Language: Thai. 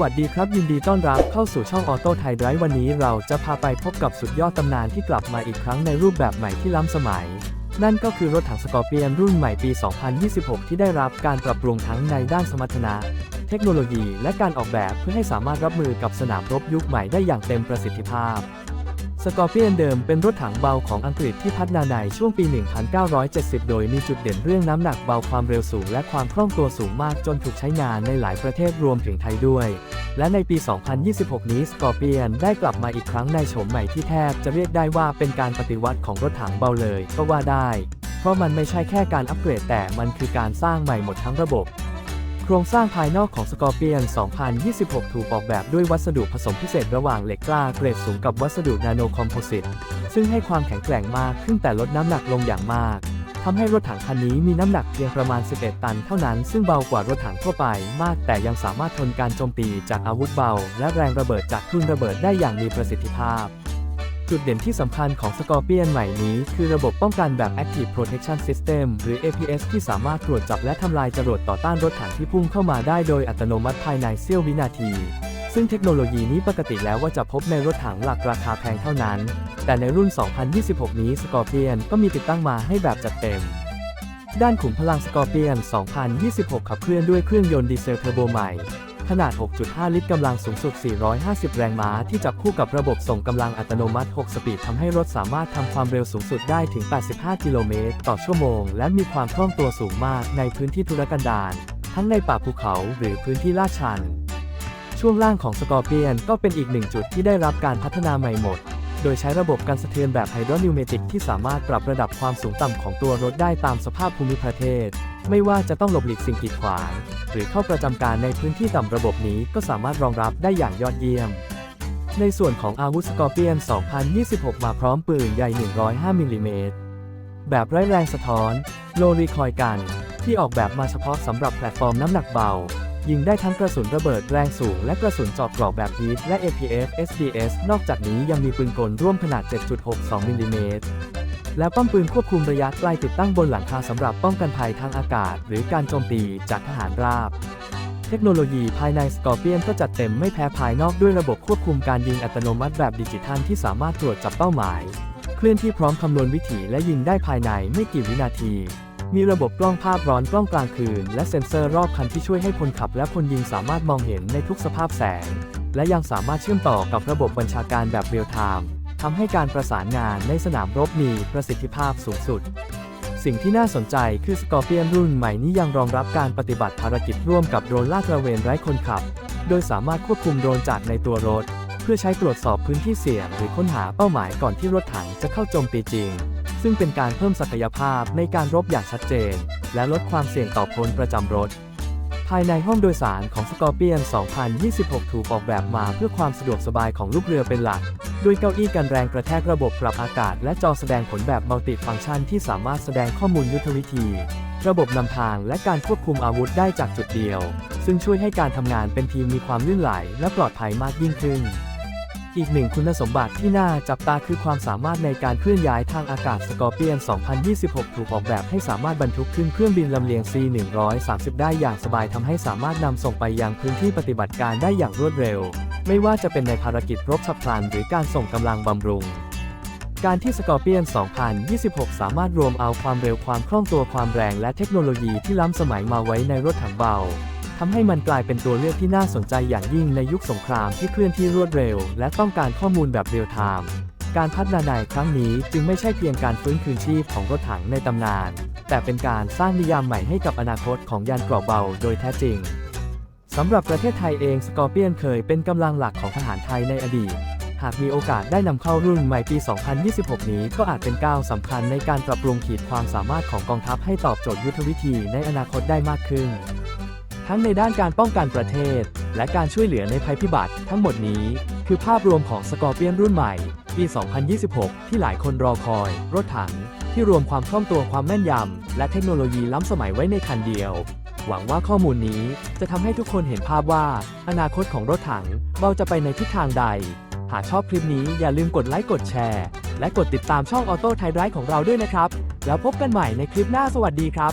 วัสดีครับ ยินดีต้อนรับเข้าสู่ช่องออโต้ไทยไรฟ์วันนี้เราจะพาไปพบกับสุดยอดตำนานที่กลับมาอีกครั้งในรูปแบบใหม่ที่ล้ำสมัย นั่นก็คือรถถังสกอร์เปียนรุ่นใหม่ปี 2026 ที่ได้รับการปรับปรุงทั้งในด้านสมรรถนะ เทคโนโลยีและการออกแบบเพื่อให้สามารถรับมือกับสนามรบยุคใหม่ได้อย่างเต็มประสิทธิภาพสกอร์เปียนเดิมเป็นรถถังเบาของอังกฤษที่พัฒนาในช่วงปี 1970 โดยมีจุดเด่นเรื่องน้ำหนักเบาความเร็วสูงและความคล่องตัวสูงมากจนถูกใช้งานในหลายประเทศรวมถึงไทยด้วย และในปี 2026 นี้สกอร์เปียนได้กลับมาอีกครั้งในโฉมใหม่ที่แทบจะเรียกได้ว่าเป็นการปฏิวัติของรถถังเบาเลยก็ว่าได้ เพราะมันไม่ใช่แค่การอัปเกรดแต่มันคือการสร้างใหม่หมดทั้งระบบ โครงสร้างภายนอกของสกอร์เปียน 2026 ถูกออกแบบด้วยวัสดุผสมพิเศษระหว่างเหล็กกล้าเกรดสูงกับวัสดุนาโนคอมโพสิตซึ่งให้ความแข็งแกร่งมากขึ้นแต่ลดน้ำหนักลงอย่างมาก ทำให้รถถังคันนี้มีน้ำหนักเพียงประมาณ 11 ตันเท่านั้น ซึ่งเบากว่ารถถังทั่วไปมาก แต่ยังสามารถทนการโจมตีจากอาวุธเบา และแรงระเบิดจากทุ่นระเบิดได้อย่างมีประสิทธิภาพ จุดเด่นที่สำคัญของสกอร์เปียนใหม่นี้ คือระบบป้องกันแบบ Active Protection System หรือ APS ที่สามารถตรวจจับและทำลายจรวดต่อต้านรถถังที่พุ่งเข้ามาได้โดยอัตโนมัติภายในเสี้ยววินาที ซึ่งเทคโนโลยีนี้ปกติแล้วว่าจะพบในรถถังหลักราคาแพงเท่านั้น แต่ในรุ่น 2026 นี้สกอร์เปียนก็มีติดตั้งมาให้แบบจัดเต็ม ด้านขุมพลังสกอร์เปียน 2026 ขับเคลื่อนด้วยเครื่องยนต์ดีเซลเทอร์โบใหม่ ขนาด 6.5 ลิตรกำลังสูงสุด 450 แรงม้าที่จับคู่กับระบบส่งกำลังอัตโนมัติ 6 สปีดทำให้รถสามารถทำความเร็วสูงสุดได้ถึง 85 กิโลเมตรต่อชั่วโมง และมีความคล่องตัวสูงมากในพื้นที่ทุรกันดารทั้งในป่าภูเขาหรือพื้นที่ลาดชัน ช่วงล่างของสกอร์เปียนก็เป็นอีกหนึ่งจุดที่ได้รับการพัฒนาใหม่หมด โดยใช้ระบบการสะเทือนแบบไฮดรอนิวเมติกที่สามารถปรับระดับความสูงต่ำของตัวรถได้ตามสภาพภูมิประเทศ ไม่ว่าจะต้องหลบหลีกสิ่งกีดขวาง หรือเข้าประจำการในพื้นที่ต่ำระบบนี้ก็สามารถรองรับได้อย่างยอดเยี่ยม ในส่วนของอาวุธสกอร์เปียน 2026 มาพร้อมปืนใหญ่ 105 มิลลิเมตร แบบไร้แรงสะท้อน โลรีคอยกัน ที่ออกแบบมาเฉพาะสำหรับแพลตฟอร์มน้ำหนักเบา ยิงได้ทั้งกระสุนระเบิดแรงสูงและกระสุนจอบกรอกแบบฮีทและ APF SDS นอกจากนี้ยังมีปืนกลร่วมขนาด 7.62 มิลลิเมตรและป้อมปืนควบคุมระยะไกลติดตั้งบนหลังคาสำหรับป้องกันภัยทางอากาศ หรือการโจมตีจากทหารราบ เทคโนโลยีภายในสกอร์เปียนก็จัดเต็มไม่แพ้ภายนอกด้วยระบบควบคุมการยิงอัตโนมัติแบบดิจิทัลที่สามารถตรวจจับเป้าหมาย เคลื่อนที่พร้อมคำนวณวิถีและยิงได้ภายในไม่กี่วินาที มีระบบกล้องภาพร้อนกล้องกลางคืน และเซ็นเซอร์รอบคันที่ช่วยให้คนขับและคนยิงสามารถมองเห็นในทุกสภาพแสง และยังสามารถเชื่อมต่อกับระบบบัญชาการแบบเรียลไทม์ทำให้การประสานงานในสนามรบมีประสิทธิภาพสูงสุด สิ่งที่น่าสนใจคือสกอร์เปียนรุ่นใหม่นี้ยังรองรับการปฏิบัติภารกิจร่วมกับโดรนลาดตระเวนไร้คนขับ โดยสามารถควบคุมโดรนจากในตัวรถ เพื่อใช้ตรวจสอบพื้นที่เสี่ยงหรือค้นหาเป้าหมายก่อนที่รถถังจะเข้าโจมตีจริง ซึ่งเป็นการเพิ่มศักยภาพในการรบอย่างชัดเจน และลดความเสี่ยงต่อพลประจำรถ ภายในห้องโดยสารของสกอร์เปียน2026 ถูกออกแบบมาเพื่อความสะดวกสบายของลูกเรือเป็นหลัก ด้วยเก้าอี้กันแรงกระแทกระบบปรับอากาศ และจอแสดงผลแบบมัลติฟังก์ชันที่สามารถแสดงข้อมูลยุทธวิธี ระบบนำทางและการควบคุมอาวุธได้จากจุดเดียว ซึ่งช่วยให้การทำงานเป็นทีมมีความลื่นไหล และปลอดภัยมากยิ่งขึ้น อีกหนึ่งคุณสมบัติที่น่าจับตาคือความสามารถในการเคลื่อนย้ายทางอากาศสกอร์เปียน 2026 ถูกออกแบบให้สามารถบรรทุกขึ้นเครื่องบินลำเลียง C-130 ได้อย่างสบายทำให้สามารถนำส่งไปยังพื้นที่ปฏิบัติการได้อย่างรวดเร็ว ไม่ว่าจะเป็นในภารกิจรบฉับพลันหรือการส่งกำลังบำรุง การที่สกอร์เปียน2026 สามารถรวมเอาความเร็วความคล่องตัวความแรงและเทคโนโลยีที่ล้ำสมัยมาไว้ในรถถังเบาทำให้มันกลายเป็นตัวเลือกที่น่าสนใจอย่างยิ่งในยุคสงครามที่เคลื่อนที่รวดเร็ว และต้องการข้อมูลแบบเรียลไทม์การพัฒนาในครั้งนี้จึงไม่ใช่เพียงการฟื้นคืนชีพของรถถังในตำนาน แต่เป็นการสร้างนิยามใหม่ให้กับอนาคตของยานเกราะเบาโดยแท้จริงสำหรับประเทศไทยเองสกอร์เปียนเคยเป็นกำลังหลักของทหารไทยในอดีต หากมีโอกาสได้นำเข้ารุ่นใหม่ปี 2026 นี้ก็อาจเป็นก้าวสำคัญในการปรับปรุงขีดความสามารถของกองทัพให้ตอบโจทย์ยุทธวิธีในอนาคตได้มากขึ้น ทั้งในด้านการป้องกันประเทศ และการช่วยเหลือในภัยพิบัติทั้งหมดนี้ คือภาพรวมของสกอร์เปียนรุ่นใหม่ ปี 2026 ที่หลายคนรอคอย รถถัง ที่รวมความคล่องตัวความแม่นยำและเทคโนโลยีล้ำสมัยไว้ในคันเดียวหวังว่าข้อมูลนี้จะทำให้ทุกคนเห็นภาพว่า อนาคตของรถถังเบาจะไปในทิศทางใด หากชอบคลิปนี้อย่าลืมกดไลค์กดแชร์ และกดติดตามช่องออโต้ไทยไ i ฟ์ของเราด้วยนะครับ แล้วพบกันใหม่ในคลิปหน้าสวัสดีครับ